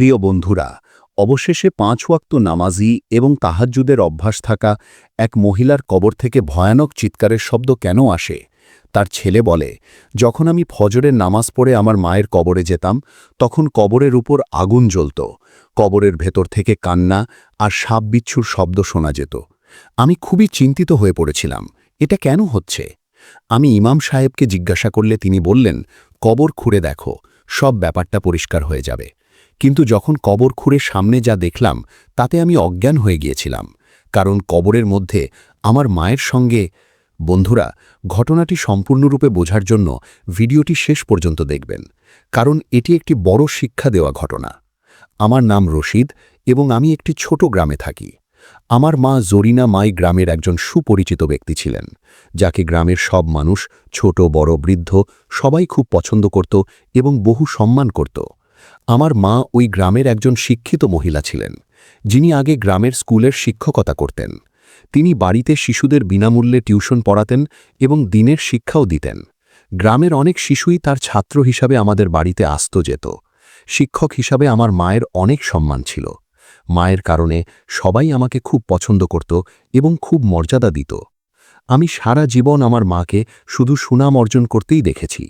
প্রিয় বন্ধুরা, অবশেষে পাঁচ ওয়াক্ত নামাজি এবং তাহাজ্জুদের অভ্যাস থাকা এক মহিলার কবর থেকে ভয়ানক চিৎকারের শব্দ কেন আসে? তার ছেলে বলে, যখন আমি ফজরের নামাজ পড়ে আমার মায়ের কবরে যেতাম, তখন কবরের উপর আগুন জ্বলত। কবরের ভেতর থেকে কান্না আর সাপ বিচ্ছুর শব্দ শোনা যেত। আমি খুবই চিন্তিত হয়ে পড়েছিলাম, এটা কেন হচ্ছে? আমি ইমাম সাহেবকে জিজ্ঞাসা করলে তিনি বললেন, কবর খুঁড়ে দেখো, সব ব্যাপারটা পরিষ্কার হয়ে যাবে। কিন্তু যখন কবর খুঁড়ে সামনে যা দেখলাম, তাতে আমি অজ্ঞান হয়ে গিয়েছিলাম, কারণ কবরের মধ্যে আমার মায়ের সঙ্গে, বন্ধুরা, ঘটনাটি সম্পূর্ণরূপে বোঝার জন্য ভিডিওটি শেষ পর্যন্ত দেখবেন, কারণ এটি একটি বড় শিক্ষা দেওয়া ঘটনা। আমার নাম রশিদ এবং আমি একটি ছোট গ্রামে থাকি। আমার মা জরিনা মাই গ্রামের একজন সুপরিচিত ব্যক্তি ছিলেন, যাকে গ্রামের সব মানুষ, ছোট, বড়, বৃদ্ধ, সবাই খুব পছন্দ করত এবং বহু সম্মান করত। আমার মা ওই গ্রামের একজন শিক্ষিত মহিলা ছিলেন, যিনি আগে গ্রামের স্কুলের শিক্ষকতা করতেন। তিনি বাড়িতে শিশুদের বিনামূল্যে টিউশন পড়াতেন এবং দিনের শিক্ষাও দিতেন। গ্রামের অনেক শিশুই তার ছাত্র হিসাবে আমাদের বাড়িতে আসত যেত। শিক্ষক হিসাবে আমার মায়ের অনেক সম্মান ছিল। মায়ের কারণে সবাই আমাকে খুব পছন্দ করত এবং খুব মর্যাদা দিত। আমি সারা জীবন আমার মাকে শুধু সুনাম অর্জন করতেই দেখেছি।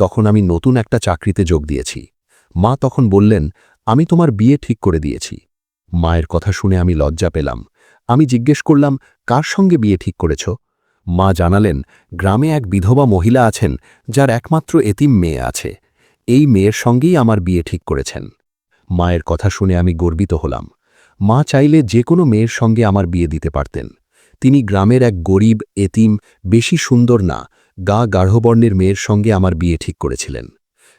তখন আমি নতুন একটা চাকরিতে যোগ দিয়েছি। মা তখন বললেন, আমি তোমার বিয়ে ঠিক করে দিয়েছি। মায়ের কথা শুনে আমি লজ্জা পেলাম। আমি জিজ্ঞেস করলাম, কার সঙ্গে বিয়ে ঠিক করেছ? মা জানালেন, গ্রামে এক বিধবা মহিলা আছেন, যার একমাত্র এতিম মেয়ে আছে। এই মেয়ের সঙ্গেই আমার বিয়ে ঠিক করেছেন। মায়ের কথা শুনে আমি গর্বিত হলাম। মা চাইলে যে কোনো মেয়ের সঙ্গে আমার বিয়ে দিতে পারতেন। তিনি গ্রামের এক গরিব, এতিম, বেশি সুন্দর না, গা গাঢ়বর্ণের মেয়ের সঙ্গে আমার বিয়ে ঠিক করেছিলেন।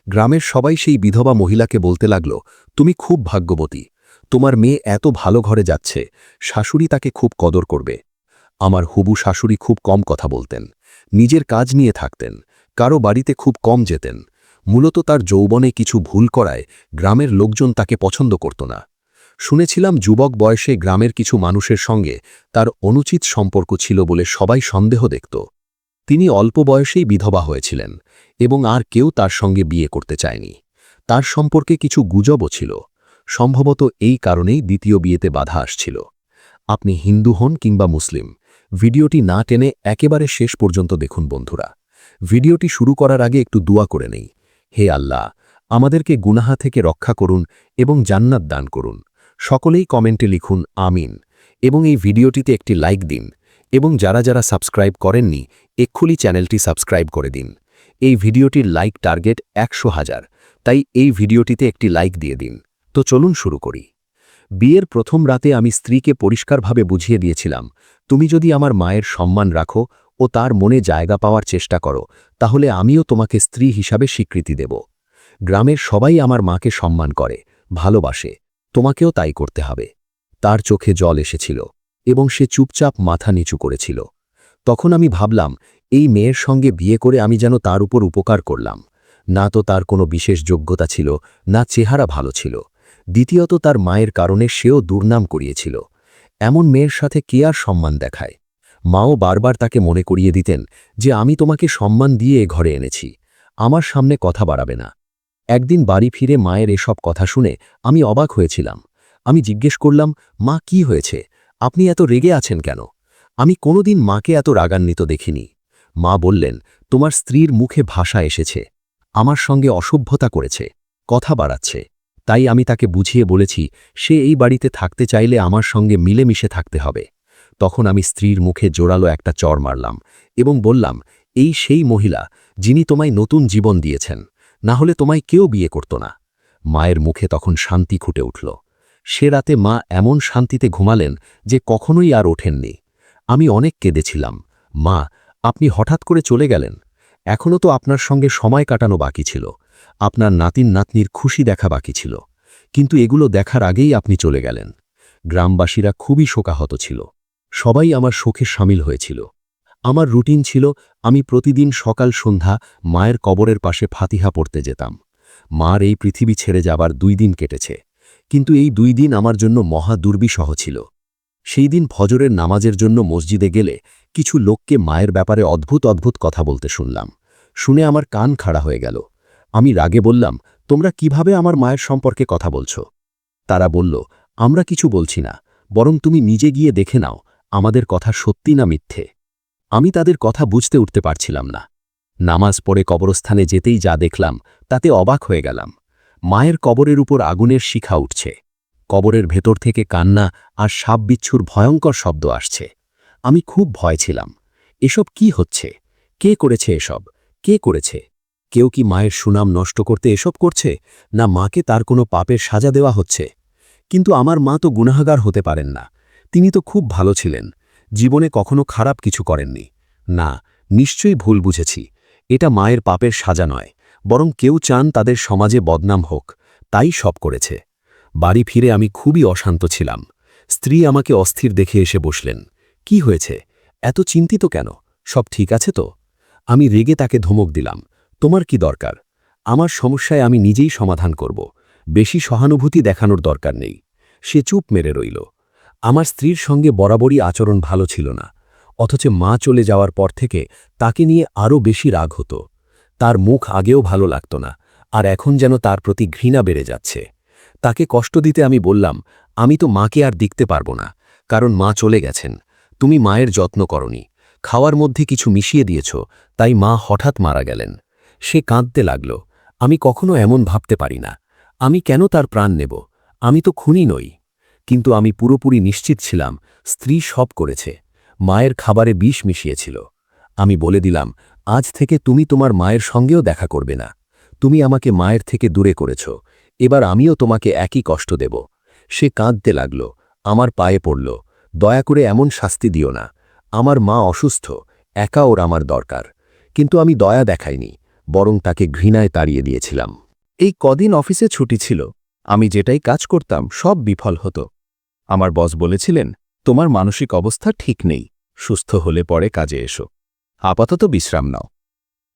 গ্রামের সবাই সেই বিধবা মহিলাকে বলতে লাগল, তুমি খুব ভাগ্যবতী। তোমার মেয়ে এত ভালো ঘরে যাচ্ছে, শাশুড়ি তাকে খুব কদর করবে। আমার হুবু শাশুড়ি খুব কম কথা বলতেন, নিজের কাজ নিয়ে থাকতেন, কারও বাড়িতে খুব কম যেতেন। মূলত তার যৌবনে কিছু ভুল করায় গ্রামের লোকজন তাকে পছন্দ করত না। শুনেছিলাম যুবক বয়সে গ্রামের কিছু মানুষের সঙ্গে তার অনুচিত সম্পর্ক ছিল বলে সবাই সন্দেহ দেখত। তিনি অল্প বয়সেই বিধবা হয়েছিলেন এবং আর কেউ তার সঙ্গে বিয়ে করতে চায়নি। তার সম্পর্কে কিছু গুজবও ছিল। সম্ভবত এই কারণেই দ্বিতীয় বিয়েতে বাধা আসছিল। আপনি হিন্দু হন কিংবা মুসলিম, ভিডিওটি না টেনে একেবারে শেষ পর্যন্ত দেখুন বন্ধুরা। ভিডিওটি শুরু করার আগে একটু দোয়া করে নেই। হে আল্লাহ, আমাদেরকে গুনাহা থেকে রক্ষা করুন এবং জান্নাত দান করুন। সকলেই কমেন্টে লিখুন, আমিন এবং এই ভিডিওটিতে একটি লাইক দিন। এবং যারা যারা সাবস্ক্রাইব করেননি, এক্ষুনি চ্যানেলটি সাবস্ক্রাইব করে দিন। এই ভিডিওটির লাইক টার্গেট একশো হাজার, তাই এই ভিডিওটিতে একটি লাইক দিয়ে দিন। তো চলুন শুরু করি। বিয়ের প্রথম রাতে আমি স্ত্রীকে পরিষ্কারভাবে বুঝিয়ে দিয়েছিলাম, তুমি যদি আমার মায়ের সম্মান রাখো ও তার মনে জায়গা পাওয়ার চেষ্টা করো, তাহলে আমিও তোমাকে স্ত্রী হিসাবে স্বীকৃতি দেব। গ্রামের সবাই আমার মাকে সম্মান করে, ভালোবাসে, তোমাকেও তাই করতে হবে। তার চোখে জল এসেছিল। এবং সে চুপচাপ মাথা নিচু করেছিল। তখন আমি ভাবলাম, এই মেয়ের সঙ্গে বিয়ে করে আমি যেন তার উপর উপকার করলাম। না তো তার কোনো বিশেষ যোগ্যতা ছিল, না চেহারা ভালো ছিল। দ্বিতীয়ত তার মায়ের কারণে সেও দুর্নাম করিয়েছিল। এমন মেয়ের সাথে কে আর সম্মান দেখায়? মাও বারবার তাকে মনে করিয়ে দিতেন যে, আমি তোমাকে সম্মান দিয়ে এ ঘরে এনেছি। আমার সামনে কথা বাড়াবে না। একদিন বাড়ি ফিরে মায়ের এসব কথা শুনে আমি অবাক হয়েছিলাম। আমি জিজ্ঞেস করলাম, মা, কি হয়েছে? আপনি এত রেগে আছেন কেন? আমি কোনোদিন মাকে এত রাগান্বিত দেখিনি। মা বললেন, তোমার স্ত্রীর মুখে ভাষা এসেছে। আমার সঙ্গে অসভ্যতা করেছে। কথা বাড়াচ্ছে। তাই আমি তাকে বুঝিয়ে বলেছি, সে এই বাড়িতে থাকতে চাইলে আমার সঙ্গে মিলেমিশে থাকতে হবে। তখন আমি স্ত্রীর মুখে জোরালো একটা চর মারলাম এবং বললাম, এই সেই মহিলা, যিনি তোমায় নতুন জীবন দিয়েছেন, না হলে তোমায় কেউ বিয়ে করত না। মায়ের মুখে তখন শান্তি খুটে উঠল। সে রাতে মা এমন শান্তিতে ঘুমালেন যে কখনোই আর ওঠেননি। আমি অনেক কেঁদেছিলাম। মা, আপনি হঠাৎ করে চলে গেলেন। এখনও তো আপনার সঙ্গে সময় কাটানো বাকি ছিল। আপনার নাতিন নাতনির খুশি দেখা বাকি ছিল। কিন্তু এগুলো দেখার আগেই আপনি চলে গেলেন। গ্রামবাসীরা খুবই শোকাহত ছিল। সবাই আমার শোকে সামিল হয়েছিল। আমার রুটিন ছিল, আমি প্রতিদিন সকাল সন্ধ্যা মায়ের কবরের পাশে ফাতিহা পড়তে যেতাম। মার এই পৃথিবী ছেড়ে যাবার দুই দিন কেটেছে। কিন্তু এই দুই দিন আমার জন্য মহা দুর্বিসহ ছিল। সেই দিন ফজরের নামাজের জন্য মসজিদে গেলে কিছু লোককে মায়ের ব্যাপারে অদ্ভুত অদ্ভুত কথা বলতে শুনলাম। শুনে আমার কান খাড়া হয়ে গেল। আমি রাগে বললাম, তোমরা কীভাবে আমার মায়ের সম্পর্কে কথা বলছ? তারা বলল, আমরা কিছু বলছি না, বরং তুমি নিজে গিয়ে দেখে নাও, আমাদের কথা সত্যি না মিথ্যে। আমি তাদের কথা বুঝতে উঠতে পারছিলাম না। নামাজ পড়ে কবরস্থানে যেতেই যা দেখলাম, তাতে অবাক হয়ে গেলাম। মায়ের কবরের উপর আগুনের শিখা উঠছে। কবরের ভেতর থেকে কান্না আর সাপ বিচ্ছুর ভয়ঙ্কর শব্দ আসছে। আমি খুব ভয় ছিলাম। এসব কি হচ্ছে? কে করেছে এসব? কে করেছে? কেউ কি মায়ের সুনাম নষ্ট করতে এসব করছে? না মাকে তার কোনো পাপের সাজা দেওয়া হচ্ছে? কিন্তু আমার মা তো গুনাহাগার হতে পারেন না। তিনি তো খুব ভালো ছিলেন। জীবনে কখনো খারাপ কিছু করেননি। না, নিশ্চয়ই ভুল বুঝেছি। এটা মায়ের পাপের সাজা নয়। বরং কেউ চান তাদের সমাজে বদনাম হোক, তাই সব করেছে। বাড়ি ফিরে আমি খুবই অশান্ত ছিলাম। স্ত্রী আমাকে অস্থির দেখে এসে বসলেন, কি হয়েছে? এত চিন্তিত কেন? সব ঠিক আছে তো? আমি রেগে তাকে ধমক দিলাম, তোমার কি দরকার? আমার সমস্যায় আমি নিজেই সমাধান করব। বেশি সহানুভূতি দেখানোর দরকার নেই। সে চুপ মেরে রইল। আমার স্ত্রীর সঙ্গে বরাবরই আচরণ ভালো ছিল না, অথচ মা চলে যাওয়ার পর থেকে তাকে নিয়ে আরও বেশি রাগ হতো। তার মুখ আগেও ভালো লাগত না, আর এখন যেন তার প্রতি ঘৃণা বেড়ে যাচ্ছে। তাকে কষ্ট দিতে আমি বললাম, আমি তো মাকে আর দেখতে পারব না, কারণ মা চলে গেছেন। তুমি মায়ের যত্ন করনি। খাওয়ার মধ্যে কিছু মিশিয়ে দিয়েছ, তাই মা হঠাৎ মারা গেলেন সে কাঁদতে লাগল, আমি কখনো এমন ভাবতে পারি না। আমি কেন তার প্রাণ নেব? আমি তো খুনি নই। কিন্তু আমি পুরোপুরি নিশ্চিত ছিলাম, স্ত্রী সব করেছে। মায়ের খাবারে বিষ মিশিয়েছিল। আমি বলে দিলাম আজ থেকে তুমি তোমার মায়ের সঙ্গেও দেখা করবে না। তুমি আমাকে মায়ের থেকে দূরে করেছ। এবার আমিও তোমাকে একই কষ্ট দেব। সে কাঁদতে লাগল, আমার পায়ে পড়ল। দয়া করে এমন শাস্তি দিও না। আমার মা অসুস্থ, একা ওর আমার দরকার। কিন্তু আমি দয়া দেখাইনি, বরং তাকে ঘৃণায় তাড়িয়ে দিয়েছিলাম। এই কদিন অফিসে ছুটি ছিল। আমি যেটাই কাজ করতাম, সব বিফল হতো। আমার বস বলেছিলেন, তোমার মানসিক অবস্থা ঠিক নেই। সুস্থ হলে পরে কাজে এসো। আপাতত বিশ্রাম নাও।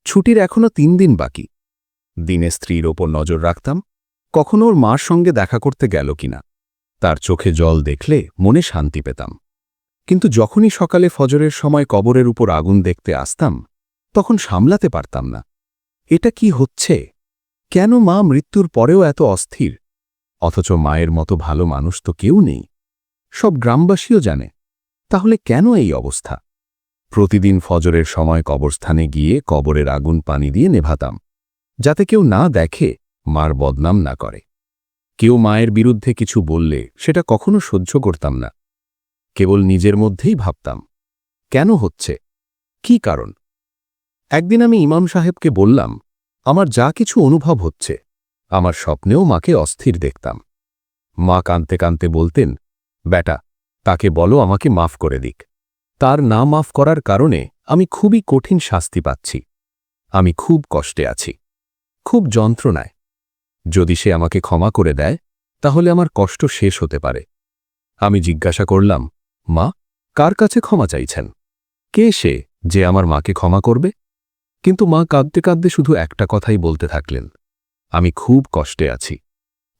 ছুটির এখনও তিন দিন বাকি। দিনে স্ত্রীর ওপর নজর রাখতাম, কখনো ওর মার সঙ্গে দেখা করতে গেল কিনা। তার চোখে জল দেখলে মনে শান্তি পেতাম। কিন্তু যখনই সকালে ফজরের সময় কবরের উপর আগুন দেখতে আসতাম, তখন সামলাতে পারতাম না। এটা কি হচ্ছে? কেন মা মৃত্যুর পরেও এত অস্থির? অথচ মায়ের মতো ভালো মানুষ তো কেউ নেই। সব গ্রামবাসীও জানে। তাহলে কেন এই অবস্থা? প্রতিদিন ফজরের সময় কবরস্থানে গিয়ে কবরের আগুন পানি দিয়ে নেভাতাম, যাতে কেউ না দেখে, মার বদনাম না করে। কেউ মায়ের বিরুদ্ধে কিছু বললে সেটা কখনো সহ্য করতাম না। কেবল নিজের মধ্যেই ভাবতাম, কেন হচ্ছে? কি কারণ? একদিন আমি ইমাম সাহেবকে বললাম, আমার যা কিছু অনুভব হচ্ছে, আমার স্বপ্নেও মাকে অস্থির দেখতাম। মা কানতে কানতে বলতেন, বেটা, তাকে বলো আমাকে মাফ করে দিক। তার না মাফ করার কারণে আমি খুবই কঠিন শাস্তি পাচ্ছি। আমি খুব কষ্টে আছি। খুব যন্ত্রণায়। যদি সে আমাকে ক্ষমা করে দেয়, তাহলে আমার কষ্ট শেষ হতে পারে। আমি জিজ্ঞাসা করলাম, মা, কার কাছে ক্ষমা চাইছেন? কে সে যে আমার মাকে ক্ষমা করবে? কিন্তু মা কাঁদতে কাঁদতে শুধু একটা কথাই বলতে থাকলেন, আমি খুব কষ্টে আছি।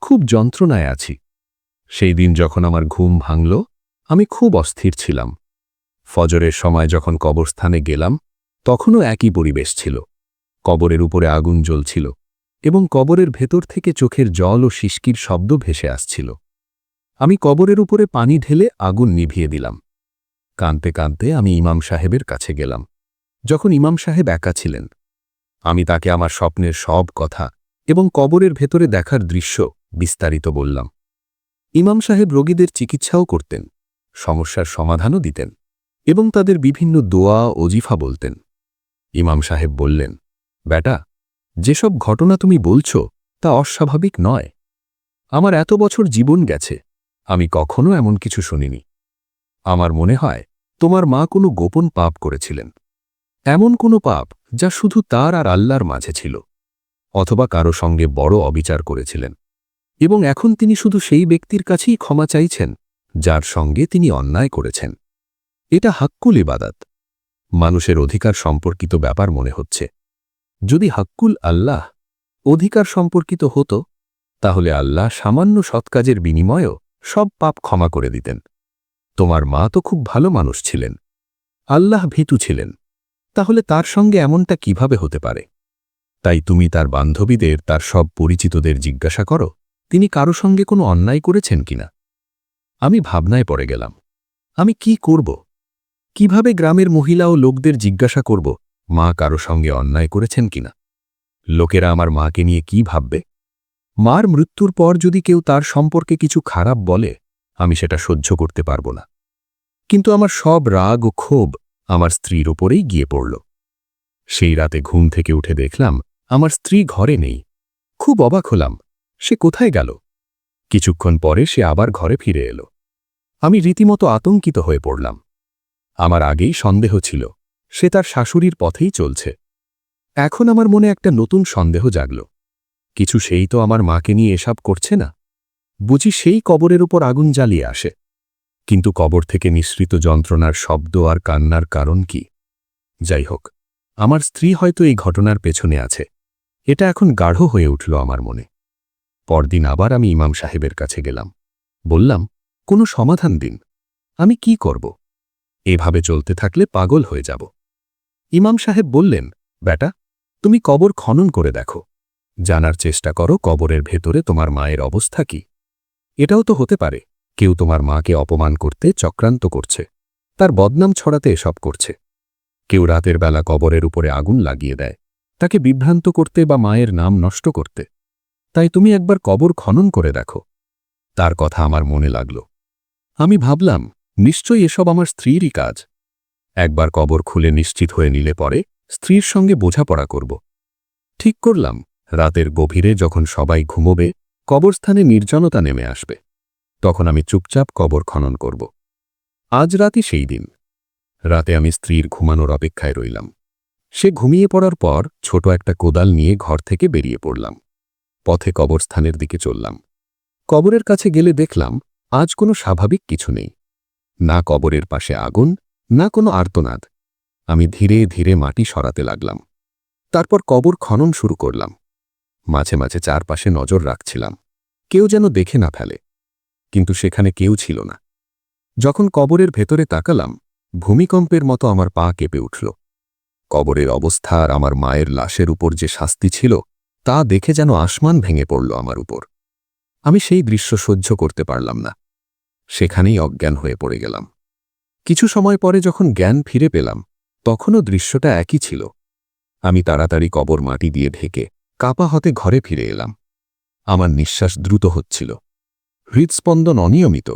খুব যন্ত্রণায় আছি। সেই দিন যখন আমার ঘুম ভাঙল, আমি খুব অস্থির ছিলাম। ফজরের সময় যখন কবরস্থানে গেলাম, তখনও একই পরিবেশ ছিল। কবরের উপরে আগুন জ্বলছিল এবং কবরের ভেতর থেকে চোখের জল ও শিষ্কির শব্দ ভেসে আসছিল। আমি কবরের উপরে পানি ঢেলে আগুন নিভিয়ে দিলাম। কাঁদতে কাঁদতে আমি ইমাম সাহেবের কাছে গেলাম। যখন ইমাম সাহেব একা ছিলেন, আমি তাকে আমার স্বপ্নের সব কথা এবং কবরের ভেতরে দেখার দৃশ্য বিস্তারিত বললাম। ইমাম সাহেব রোগীদের চিকিৎসাও করতেন, সমস্যার সমাধানও দিতেন। এবং তাদের বিভিন্ন দোয়া ওজিফা বলতেন। ইমাম সাহেব বললেন, বেটা, যেসব ঘটনা তুমি বলছ তা অস্বাভাবিক নয়। আমার এত বছর জীবন গেছে, আমি কখনো এমন কিছু শুনিনি। আমার মনে হয় তোমার মা কোনো গোপন পাপ করেছিলেন। এমন কোনো পাপ যা শুধু তার আর আল্লাহর মাঝে ছিল, অথবা কারও সঙ্গে বড় অবিচার করেছিলেন। এবং এখন তিনি শুধু সেই ব্যক্তির কাছেই ক্ষমা চাইছেন, যার সঙ্গে তিনি অন্যায় করেছেন। এটা হাক্কুল ইবাদাত। মানুষের অধিকার সম্পর্কিত ব্যাপার মনে হচ্ছে। যদি হাক্কুল আল্লাহ অধিকার সম্পর্কিত হতো, তাহলে আল্লাহ সামান্য সৎকাজের বিনিময়েও সব পাপ ক্ষমা করে দিতেন। তোমার মা তো খুব ভালো মানুষ ছিলেন। আল্লাহ ভীতু ছিলেন। তাহলে তার সঙ্গে এমনটা কীভাবে হতে পারে? তাই তুমি তার বান্ধবীদের, তার সব পরিচিতদের জিজ্ঞাসা করো, তিনি কারও সঙ্গে কোনো অন্যায় করেছেন কিনা? আমি ভাবনায় পড়ে গেলাম। আমি কি করব? কীভাবে গ্রামের মহিলা ও লোকদের জিজ্ঞাসা করব? মা কারও সঙ্গে অন্যায় করেছেন কিনা? লোকেরা আমার মাকে নিয়ে কি ভাববে? মার মৃত্যুর পর যদি কেউ তার সম্পর্কে কিছু খারাপ বলে, আমি সেটা সহ্য করতে পারব না। কিন্তু আমার সব রাগ ও ক্ষোভ আমার স্ত্রীর ওপরেই গিয়ে পড়ল। সেই রাতে ঘুম থেকে উঠে দেখলাম, আমার স্ত্রী ঘরে নেই। খুব অবাক হলাম, সে কোথায় গেল? কিছুক্ষণ পরে সে আবার ঘরে ফিরে এলো। আমি রীতিমতো আতঙ্কিত হয়ে পড়লাম। আমার আগেই সন্দেহ ছিল। সে তার শাশুড়ির পথেই চলছে। এখন আমার মনে একটা নতুন সন্দেহ জাগল। কিছু সেই তো আমার মাকে নিয়ে এসব করছে না। বুঝি সেই কবরের উপর আগুন জ্বালিয়ে আসে। কিন্তু কবর থেকে নিঃসৃত যন্ত্রণার শব্দ আর কান্নার কারণ কি? যাই হোক, আমার স্ত্রী হয়তো এই ঘটনার পেছনে আছে। এটা এখন গাঢ় হয়ে উঠল আমার মনে। পরদিন আবার আমি ইমাম সাহেবের কাছে গেলাম। বললাম, কোনো সমাধান দিন। আমি কি করব? এভাবে চলতে থাকলে পাগল হয়ে যাব। ইমাম সাহেব বললেন, বেটা, তুমি কবর খনন করে দেখো। জানার চেষ্টা করো কবরের ভেতরে তোমার মায়ের অবস্থা কি। এটাও তো হতে পারে, কেউ তোমার মাকে অপমান করতে চক্রান্ত করছে। তার বদনাম ছড়াতে এসব করছে। কেউ রাতের বেলা কবরের উপরে আগুন লাগিয়ে দেয়। তাকে বিভ্রান্ত করতে বা মায়ের নাম নষ্ট করতে। তাই তুমি একবার কবর খনন করে দেখো। তার কথা আমার মনে লাগল। আমি ভাবলাম নিশ্চয়ই এসব আমার স্ত্রীরই কাজ। একবার কবর খুলে নিশ্চিত হয়ে নিলে পরে স্ত্রীর সঙ্গে বোঝাপড়া করব। ঠিক করলাম, রাতের গভীরে যখন সবাই ঘুমোবে, কবরস্থানে নির্জনতা নেমে আসবে। তখন আমি চুপচাপ কবর খনন করব। আজ রাতই সেই দিন। রাতে আমি স্ত্রীর ঘুমানোর অপেক্ষায় রইলাম। সে ঘুমিয়ে পড়ার পর ছোট একটা কোদাল নিয়ে ঘর থেকে বেরিয়ে পড়লাম। পথে কবরস্থানের দিকে চললাম। কবরের কাছে গেলে দেখলাম, আজ কোনো স্বাভাবিক কিছু নেই। না কবরের পাশে আগুন, না কোনো আর্তনাদ। আমি ধীরে ধীরে মাটি সরাতে লাগলাম। তারপর কবর খনন শুরু করলাম। মাঝে মাঝে চারপাশে নজর রাখছিলাম। কেউ যেন দেখে না ফেলে। কিন্তু সেখানে কেউ ছিল না। যখন কবরের ভেতরে তাকালাম, ভূমিকম্পের মতো আমার পা কেঁপে উঠল। কবরের অবস্থা আর আমার মায়ের লাশের উপর যে শাস্তি ছিল, তা দেখে যেন আসমান ভেঙে পড়ল আমার উপর। আমি সেই দৃশ্য সহ্য করতে পারলাম না। সেখানেই অজ্ঞান হয়ে পড়ে গেলাম। কিছু সময় পরে যখন জ্ঞান ফিরে পেলাম, তখনও দৃশ্যটা একই ছিল। আমি তাড়াতাড়ি কবর মাটি দিয়ে ঢেকে কাপা হতে ঘরে ফিরে এলাম। আমার নিঃশ্বাস দ্রুত হচ্ছিল। হৃদস্পন্দন অনিয়মিত।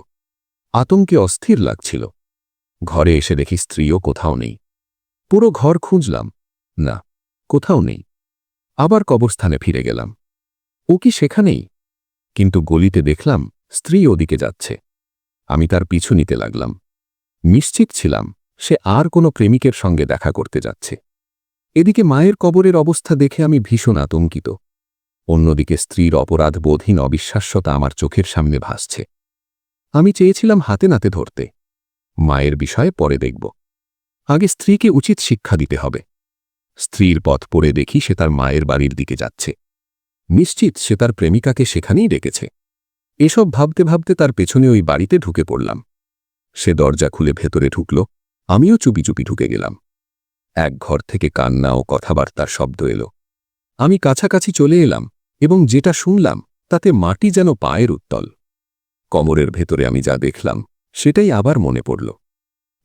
আতঙ্কে অস্থির লাগছিল। ঘরে এসে দেখি স্ত্রীও কোথাও নেই। পুরো ঘর খুঁজলাম। না, কোথাও নেই। আবার কবরস্থানে ফিরে গেলাম। ও কি সেখানেই? কিন্তু গলিতে দেখলাম, স্ত্রী ওদিকে যাচ্ছে। আমি তার পিছু নিতে লাগলাম। নিশ্চিত ছিলাম, সে আর কোনো প্রেমিকের সঙ্গে দেখা করতে যাচ্ছে। এদিকে মায়ের কবরের অবস্থা দেখে আমি ভীষণ আতঙ্কিত। অন্যদিকে স্ত্রীর অপরাধবোধহীন অবিশ্বাস্যতা আমার চোখের সামনে ভাসছে। আমি চেয়েছিলাম হাতে নাতে ধরতে। মায়ের বিষয়ে পরে দেখব। আগে স্ত্রীকে উচিত শিক্ষা দিতে হবে। স্ত্রীর পথ পড়ে দেখি সে তার মায়ের বাড়ির দিকে যাচ্ছে। নিশ্চিত সে তার প্রেমিকাকে সেখানেই ডেকেছে। এসব ভাবতে ভাবতে তার পেছনে ওই বাড়িতে ঢুকে পড়লাম। সে দরজা খুলে ভেতরে ঢুকল, আমিও চুপি চুপি ঢুকে গেলাম। এক ঘর থেকে কান্না ও কথাবার্তার শব্দ এলো। আমি কাছাকাছি চলে এলাম এবং যেটা শুনলাম, তাতে মাটি যেন পায়ের উত্তল। কমরের ভেতরে আমি যা দেখলাম, সেটাই আবার মনে পড়ল।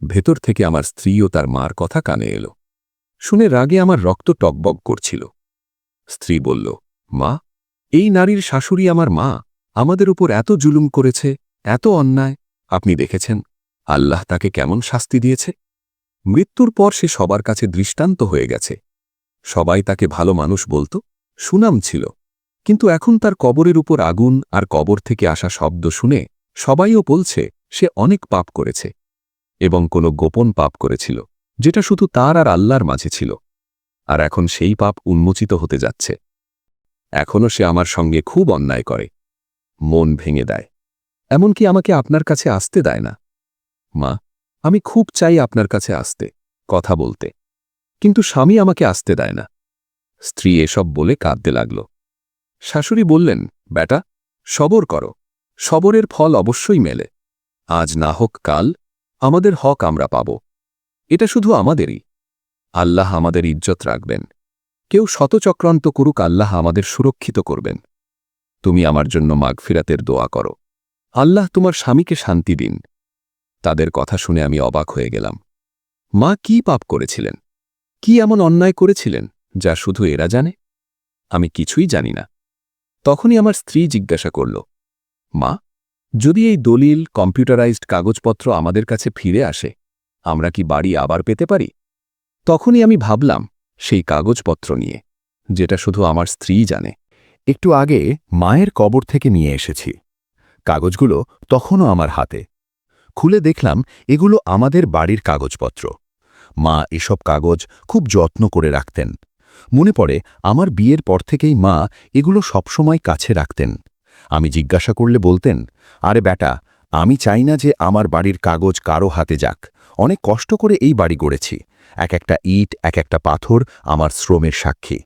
ভেতর থেকে আমার স্ত্রী ও তার মার কথা কানে এলো। শুনে রাগে আমার রক্ত টকবক করছিল। স্ত্রী বলল, মা, এই নারীর শাশুড়ি আমার মা। আমাদের উপর এত জুলুম করেছে, এত অন্যায়। আপনি দেখেছেন, আল্লাহ তাকে কেমন শাস্তি দিয়েছে? মৃত্যুর পর সে সবার কাছে দৃষ্টান্ত হয়ে গেছে। সবাই তাকে ভালো মানুষ বলত, সুনাম ছিল। কিন্তু এখন তার কবরের উপর আগুন আর কবর থেকে আসা শব্দ শুনে সবাইও বলছে, সে অনেক পাপ করেছে। এবং কোনো গোপন পাপ করেছিল, যেটা শুধু তার আর আল্লাহর মাঝে ছিল। আর এখন সেই পাপ উন্মোচিত হতে যাচ্ছে। এখনও সে আমার সঙ্গে খুব অন্যায় করে। মন ভেঙে দেয়। এমনকি আমাকে আপনার কাছে আসতে দেয় না। মা, আমি খুব চাই আপনার কাছে আসতে, কথা বলতে। কিন্তু স্বামী আমাকে আসতে দেয় না। স্ত্রী এসব বলে কাঁদতে লাগল। শাশুড়ি বললেন, বেটা, সবর করো। সবরের ফল অবশ্যই মেলে। আজ না হোক কাল, আমাদের হক আমরা পাব। এটা শুধু আমাদেরই। আল্লাহ আমাদের ইজ্জত রাখবেন। কেউ শতচক্রান্ত করুক, আল্লাহ আমাদের সুরক্ষিত করবেন। তুমি আমার জন্য মাগফিরাতের দোয়া করো। আল্লাহ তোমার স্বামীকে শান্তি দিন। তাদের কথা শুনে আমি অবাক হয়ে গেলাম। মা কি পাপ করেছিলেন? কি এমন অন্যায় করেছিলেন, যা শুধু এরা জানে? আমি কিছুই জানি না। তখনই আমার স্ত্রী জিজ্ঞাসা করল, মা, যদি এই দলিল, কম্পিউটারাইজড কাগজপত্র আমাদের কাছে ফিরে আসে, আমরা কি বাড়ি আবার পেতে পারি? তখনই আমি ভাবলাম, সেই কাগজপত্র নিয়ে, যেটা শুধু আমার স্ত্রী জানে। একটু আগে মায়ের কবর থেকে নিয়ে এসেছি। কাগজগুলো তখনও আমার হাতে। খুলে দেখলাম এগুলো আমাদের বাড়ির কাগজপত্র। মা এসব কাগজ খুব যত্ন করে রাখতেন। মনে পড়ে আমার বিয়ের পর থেকেই মা এগুলো সবসময় কাছে রাখতেন। আমি জিজ্ঞাসা করলে বলতেন, আরে বেটা আমি চাই না যে আমার বাড়ির কাগজ কারও হাতে যাক। অনেক কষ্ট করে এই বাড়ি গড়েছি। এক একটা ইট, এক একটা পাথর আমার শ্রমের সাক্ষী।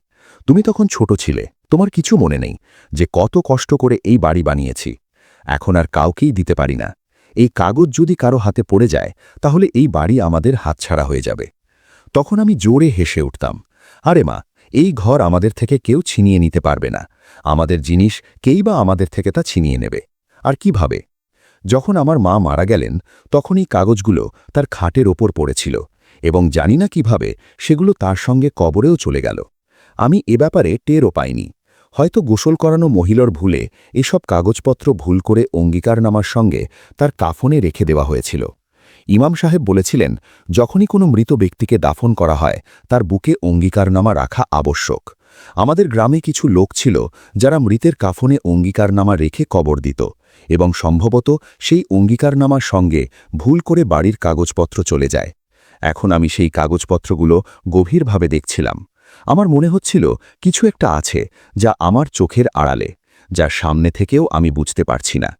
তুমি তখন ছোট ছিলে। তোমার কিছু মনে নেই যে কত কষ্ট করে এই বাড়ি বানিয়েছি। এখন আর কাউকেই দিতে পারি না। এই কাগজ যদি কারও হাতে পড়ে যায়, তাহলে এই বাড়ি আমাদের হাতছাড়া হয়ে যাবে। তখন আমি জোরে হেসে উঠতাম, আরে মা, এই ঘর আমাদের থেকে কেউ ছিনিয়ে নিতে পারবে না। আমাদের জিনিস কেই বা আমাদের থেকে তা ছিনিয়ে নেবে। আর কীভাবে? যখন আমার মা মারা গেলেন, তখন এই কাগজগুলো তার খাটের ওপর পড়েছিল এবং জানি না কীভাবে সেগুলো তার সঙ্গে কবরেও চলে গেল। আমি এ ব্যাপারে টেরও পাইনি। হয়তো গোসল করানো মহিলার ভুলে এসব কাগজপত্র ভুল করে অঙ্গীকারনামার সঙ্গে তার কাফনে রেখে দেওয়া হয়েছিল। ইমাম সাহেব বলেছিলেন, যখনই কোনো মৃত ব্যক্তিকে দাফন করা হয়, তার বুকে অঙ্গীকারনামা রাখা আবশ্যক। আমাদের গ্রামে কিছু লোক ছিল যারা মৃতের কাফনে অঙ্গীকারনামা রেখে কবর দিত এবং সম্ভবত সেই অঙ্গীকারনামার সঙ্গে ভুল করে বাড়ির কাগজপত্র চলে যায়। এখন আমি সেই কাগজপত্রগুলো গভীরভাবে দেখছিলাম। আমার মনে হচ্ছিল কিছু একটা আছে যা আমার চোখের আড়ালে, যা সামনে থেকেও আমি বুঝতে পারছি না।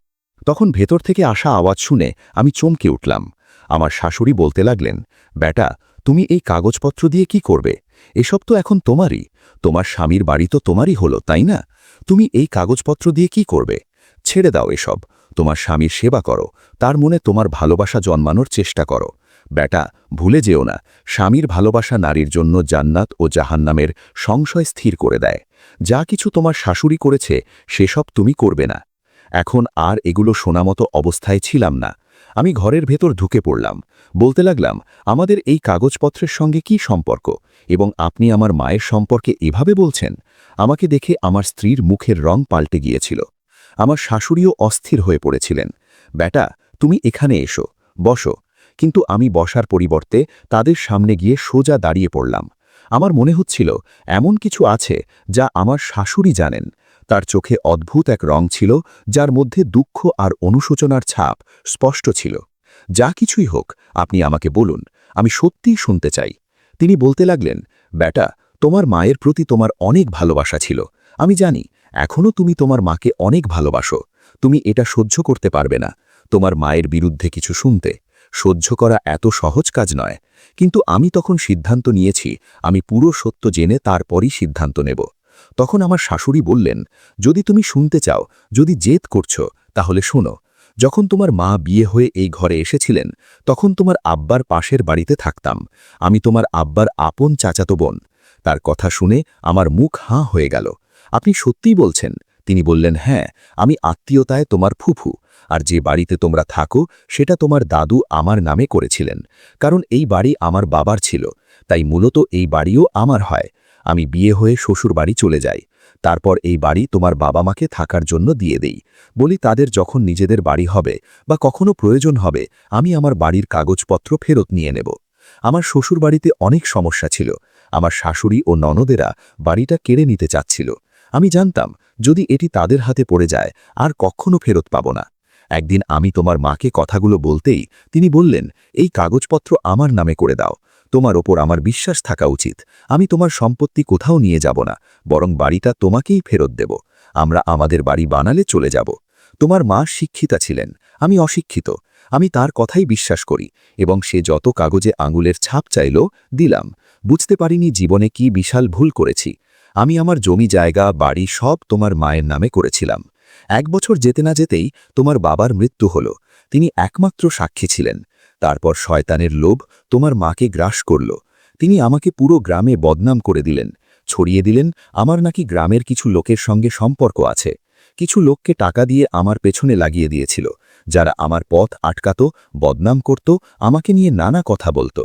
তখন ভেতর থেকে আসা আওয়াজ শুনে আমি চমকে উঠলাম। আমার শাশুড়ি বলতে লাগলেন বেটা তুমি এই কাগজপত্র দিয়ে কি করবে? এসব তো এখন তোমারই। তোমার স্বামীর বাড়ি তো তোমারই হলো, তাই না? তুমি এই কাগজপত্র দিয়ে কি করবে? ছেড়ে দাও এসব। তোমার স্বামীর সেবা করো। তার মনে তোমার ভালোবাসা জন্মানোর চেষ্টা করো। বেটা, ভুলে যেও না। স্বামীর ভালোবাসা নারীর জন্য জান্নাত ও জাহান্নামের সংশয় স্থির করে দেয়। যা কিছু তোমার শাশুড়ি করেছে, সেসব তুমি করবে না। এখন আর এগুলো শোনামতো অবস্থায় ছিলাম না। আমি ঘরের ভেতর ঢুকে পড়লাম। বলতে লাগলাম, আমাদের এই কাগজপত্রের সঙ্গে কি সম্পর্ক? এবং আপনি আমার মায়ের সম্পর্কে এভাবে বলছেন? আমাকে দেখে আমার স্ত্রীর মুখের রং পাল্টে গিয়েছিল। আমার শাশুড়িও অস্থির হয়ে পড়েছিলেন। বেটা, তুমি এখানে এসো। বসো। কিন্তু আমি বসার পরিবর্তে তাদের সামনে গিয়ে সোজা দাঁড়িয়ে পড়লাম। আমার মনে হচ্ছিল, এমন কিছু আছে যা আমার শাশুড়ি জানেন। তার চোখে অদ্ভুত এক রং ছিল, যার মধ্যে দুঃখ আর অনুশোচনার ছাপ স্পষ্ট ছিল। যা কিছুই হোক, আপনি আমাকে বলুন, আমি সত্যিই শুনতে চাই। তিনি বলতে লাগলেন বেটা তোমার মায়ের প্রতি তোমার অনেক ভালোবাসা ছিল। আমি জানি এখনও তুমি তোমার মাকে অনেক ভালোবাসো। তুমি এটা সহ্য করতে পারবে না। তোমার মায়ের বিরুদ্ধে কিছু শুনতে। সহ্য করা এত সহজ কাজ নয়। কিন্তু আমি তখন সিদ্ধান্ত নিয়েছি, আমি পুরো সত্য জেনে তারপরই সিদ্ধান্ত নেব। তখন আমার শাশুড়ি বললেন, যদি তুমি শুনতে চাও, যদি জেদ করছ, তাহলে শোনো। যখন তোমার মা বিয়ে হয়ে এই ঘরে এসেছিলেন, তখন তোমার আব্বার পাশের বাড়িতে থাকতাম। আমি তোমার আব্বার আপন চাচাতো বোন। তার কথা শুনে আমার মুখ হাঁ হয়ে গেল। আপনি সত্যিই বলছেন? তিনি বললেন হ্যাঁ আমি আত্মীয়তায় তোমার ফুফু। আর যে বাড়িতে তোমরা থাকো, সেটা তোমার দাদু আমার নামে করেছিলেন, কারণ এই বাড়ি আমার বাবার ছিল, তাই মূলত এই বাড়িও আমার হয়। আমি বিয়ে হয়ে শ্বশুর বাড়ি চলে যাই, তারপর এই বাড়ি তোমার বাবা মাকে থাকার জন্য দিয়ে দেই, বলি তাদের যখন নিজেদের বাড়ি হবে বা কখনো প্রয়োজন হবে, আমি আমার বাড়ির কাগজপত্র ফেরত নিয়ে নেব। আমার শ্বশুর বাড়িতে অনেক সমস্যা ছিল, আমার শাশুড়ি ও ননদেরা বাড়িটা কেড়ে নিতে চাচ্ছিল। আমি জানতাম, যদি এটি তাদের হাতে পড়ে যায়, আর কখনো ফেরত পাব না। একদিন আমি তোমার মাকে কথাগুলো বলতেই তিনি বললেন, এই কাগজপত্র আমার নামে করে দাও। তোমার ওপর আমার বিশ্বাস থাকা উচিত। আমি তোমার সম্পত্তি কোথাও নিয়ে যাব না, বরং বাড়িটা তোমাকেই ফেরত দেব। আমরা আমাদের বাড়ি বানালে চলে যাব। তোমার মা শিক্ষিতা ছিলেন। আমি অশিক্ষিত। আমি তার কথাই বিশ্বাস করি এবং সে যত কাগজে আঙুলের ছাপ চাইল, দিলাম। বুঝতে পারিনি জীবনে কি বিশাল ভুল করেছি। আমি আমার জমি জায়গা, বাড়ি সব তোমার মায়ের নামে করেছিলাম। এক বছর যেতে না যেতেই তোমার বাবার মৃত্যু হল। তিনি একমাত্র সাক্ষী ছিলেন। তারপর শয়তানের লোভ তোমার মাকে গ্রাস করল। তিনি আমাকে পুরো গ্রামে বদনাম করে দিলেন। ছড়িয়ে দিলেন, আমার নাকি গ্রামের কিছু লোকের সঙ্গে সম্পর্ক আছে। কিছু লোককে টাকা দিয়ে আমার পেছনে লাগিয়ে দিয়েছিল। যারা আমার পথ আটকাত, বদনাম করত, আমাকে নিয়ে নানা কথা বলতো।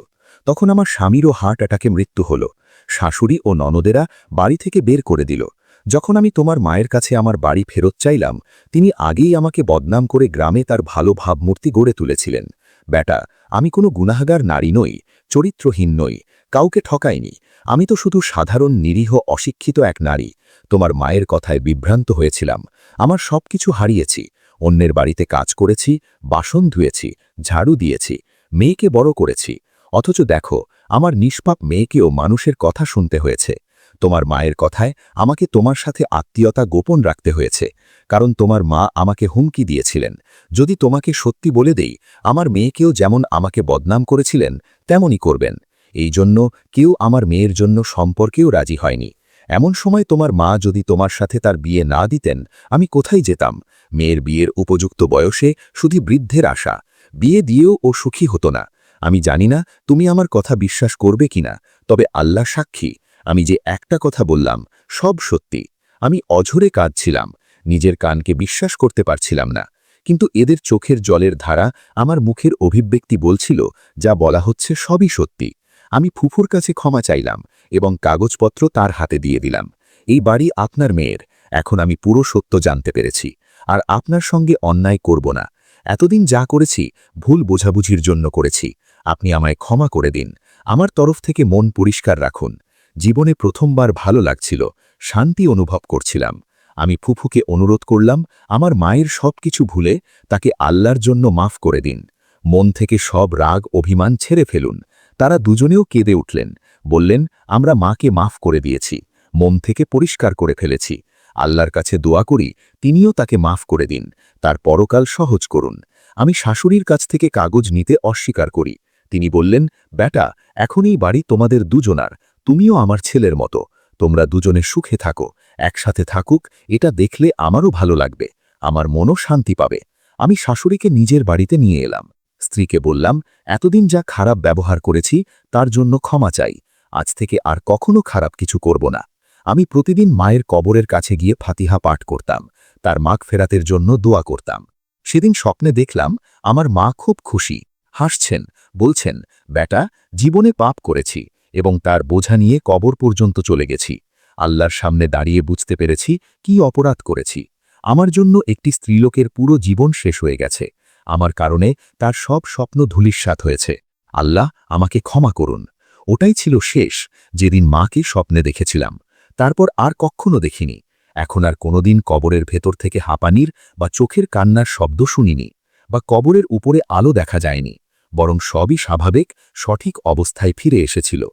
তখন আমার স্বামীরও হার্ট অ্যাটাকে মৃত্যু হল। শাশুড়ি ও ননদেরা বাড়ি থেকে বের করে দিল। যখন আমি তোমার মায়ের কাছে আমার বাড়ি ফেরত চাইলাম, তিনি আগেই আমাকে বদনাম করে গ্রামে তার ভালো ভাবমূর্তি গড়ে তুলেছিলেন। বেটা আমি কোনো গুনাহগার নারী নই, চরিত্রহীন নই, কাউকে ঠকাইনি। আমি তো শুধু সাধারণ, নিরীহ, অশিক্ষিত এক নারী। তোমার মায়ের কথায় বিভ্রান্ত হয়েছিলাম। আমার সব কিছু হারিয়েছি। অন্যের বাড়িতে কাজ করেছি, বাসন ধুয়েছি, ঝাড়ু দিয়েছি, মেয়েকে বড় করেছি। অথচ দেখো, আমার নিষ্পাপ মেয়েকেও মানুষের কথা শুনতে হয়েছে। তোমার মায়ের কথায় আমাকে তোমার সাথে আত্মীয়তা গোপন রাখতে হয়েছে, কারণ তোমার মা আমাকে হুমকি দিয়েছিলেন। যদি তোমাকে সত্যি বলে দেই, আমার মেয়েকেও যেমন আমাকে বদনাম করেছিলেন, তেমনই করবেন। এই জন্য কেউ আমার মেয়ের জন্য সম্পর্কেও রাজি হয়নি। এমন সময় তোমার মা যদি তোমার সাথে তার বিয়ে না দিতেন, আমি কোথায় যেতাম? মেয়ের বিয়ের উপযুক্ত বয়সে শুধু বৃদ্ধের আশা। বিয়ে দিয়েও ও সুখী হতো না। আমি জানি না তুমি আমার কথা বিশ্বাস করবে কিনা, তবে আল্লাহ সাক্ষী আমি যে একটা কথা বললাম, সব সত্যি। আমি অঝরে কাঁদছিলাম, নিজের কানকে বিশ্বাস করতে পারছিলাম না। কিন্তু এদের চোখের জলের ধারা আমার মুখের অভিব্যক্তি বলছিল, যা বলা হচ্ছে সবই সত্যি। আমি ফুফুর কাছে ক্ষমা চাইলাম এবং কাগজপত্র তার হাতে দিয়ে দিলাম। এই বাড়ি আপনার মেয়ের, এখন আমি পুরো সত্য জানতে পেরেছি। আর আপনার সঙ্গে অন্যায় করব না। এতদিন যা করেছি, ভুল বোঝাবুঝির জন্য করেছি। আপনি আমায় ক্ষমা করে দিন। আমার তরফ থেকে মন পরিষ্কার রাখুন। জীবনে প্রথমবার ভালো লাগছিল, শান্তি অনুভব করছিলাম। আমি ফুফুকে অনুরোধ করলাম, আমার মায়ের সব কিছু ভুলে তাকে আল্লাহর জন্য মাফ করে দিন। মন থেকে সব রাগ, অভিমান ছেড়ে ফেলুন। তারা দুজনেও কেঁদে উঠলেন, বললেন, আমরা মাকে মাফ করে দিয়েছি, মন থেকে পরিষ্কার করে ফেলেছি। আল্লাহর কাছে দোয়া করি, তিনিও তাকে মাফ করে দিন, তার পরকাল সহজ করুন। আমি শাশুড়ির কাছ থেকে কাগজ নিতে অস্বীকার করি। তিনি বললেন, বেটা, এখনই বাড়ি তোমাদের দুজনার তুমিও আমার ছেলের মতো। তোমরা দুজনে সুখে থাকো, একসাথে থাকুক, এটা দেখলে আমারও ভালো লাগবে, আমার মনও শান্তি পাবে। আমি শাশুড়িকে নিজের বাড়িতে নিয়ে এলাম। স্ত্রীকে বললাম, এতদিন যা খারাপ ব্যবহার করেছি, তার জন্য ক্ষমা চাই। আজ থেকে আর কখনো খারাপ কিছু করব না। আমি প্রতিদিন মায়ের কবরের কাছে গিয়ে ফাতিহা পাঠ করতাম, তার মাগ ফেরাতের জন্য দোয়া করতাম। সেদিন স্বপ্নে দেখলাম, আমার মা খুব খুশি। হাসছেন, বলছেন, বেটা, জীবনে পাপ করেছি এবং তার বোঝা নিয়ে কবর পর্যন্ত চলে গেছি। আল্লাহর সামনে দাঁড়িয়ে বুঝতে পেরেছি, কি অপরাধ করেছি। আমার জন্য একটি স্ত্রীলোকের পুরো জীবন শেষ হয়ে গেছে। আমার কারণে তার সব স্বপ্ন ধুলিস্বাত হয়েছে। আল্লাহ আমাকে ক্ষমা করুন। ওটাই ছিল শেষ, যেদিন মাকে স্বপ্নে দেখেছিলাম। তারপর আর কখনো দেখিনি। এখন আর কোনোদিন কবরের ভেতর থেকে হাঁপানির বা চোখের কান্নার শব্দ শুনিনি, বা কবরের উপরে আলো দেখা যায়নি, বরং সবই স্বাভাবিক, সঠিক অবস্থায় ফিরে এসেছিল।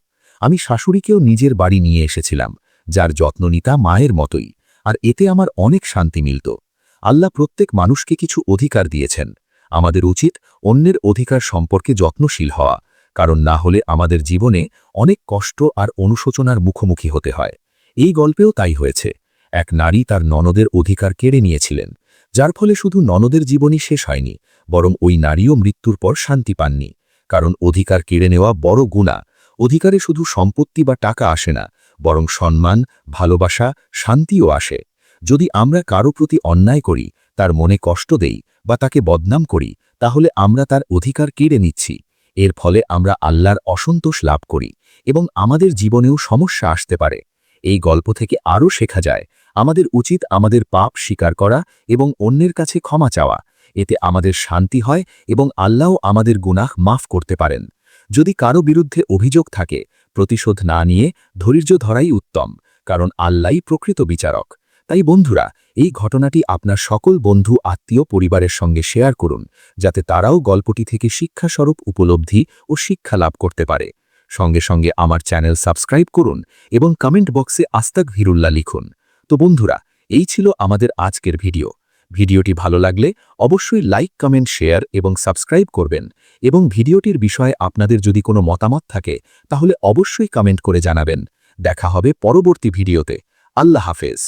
আমি শাশুড়িকেও নিজের বাড়ি নিয়ে এসেছিলাম, যার যত্ন নিতা মায়ের মতোই, আর এতে আমার অনেক শান্তি মিলত। আল্লাহ প্রত্যেক মানুষকে কিছু অধিকার দিয়েছেন। আমাদের উচিত অন্যের অধিকার সম্পর্কে যত্নশীল হওয়া, কারণ না হলে আমাদের জীবনে অনেক কষ্ট আর অনুশোচনার মুখোমুখি হতে হয়। এই গল্পেও তাই হয়েছে। এক নারী তার ননদের অধিকার কেড়ে নিয়েছিলেন, যার ফলে শুধু ননদের জীবনই শেষ হয়নি, বরং ওই নারীও মৃত্যুর পর শান্তি পাননি, কারণ অধিকার কেড়ে নেওয়া বড় গুণা অধিকারে শুধু সম্পত্তি বা টাকা আসে না, বরং সম্মান, ভালোবাসা, শান্তিও আসে। যদি আমরা কারও প্রতি অন্যায় করি, তার মনে কষ্ট দেই বা তাকে বদনাম করি, তাহলে আমরা তার অধিকার কেড়ে নিচ্ছি। এর ফলে আমরা আল্লাহর অসন্তোষ লাভ করি এবং আমাদের জীবনেও সমস্যা আসতে পারে। এই গল্প থেকে আরও শেখা যায়, আমাদের উচিত আমাদের পাপ স্বীকার করা এবং অন্যের কাছে ক্ষমা চাওয়া। এতে আমাদের শান্তি হয় এবং আল্লাহও আমাদের গুনাহ মাফ করতে পারেন। যদি কারও বিরুদ্ধে অভিযোগ থাকে, প্রতিশোধ না নিয়ে ধৈর্য ধরাই উত্তম, কারণ আল্লাহই প্রকৃত বিচারক। তাই বন্ধুরা, এই ঘটনাটি আপনার সকল বন্ধু, আত্মীয়, পরিবারের সঙ্গে শেয়ার করুন, যাতে তারাও গল্পটি থেকে শিক্ষাস্বরূপ উপলব্ধি ও শিক্ষা লাভ করতে পারে। সঙ্গে সঙ্গে আমার চ্যানেল সাবস্ক্রাইব করুন এবং কমেন্ট বক্সে আস্তাক ভিরুল্লাহ লিখুন। তো বন্ধুরা, এই ছিল আমাদের আজকের ভিডিও। ভিডিওটি ভালো লাগলে অবশ্যই লাইক, কমেন্ট, শেয়ার এবং সাবস্ক্রাইব করবেন এবং ভিডিওটির বিষয়ে আপনাদের যদি কোনো মতামত থাকে, তাহলে অবশ্যই কমেন্ট করে জানাবেন। দেখা হবে পরবর্তী ভিডিওতে। আল্লাহ হাফেজ।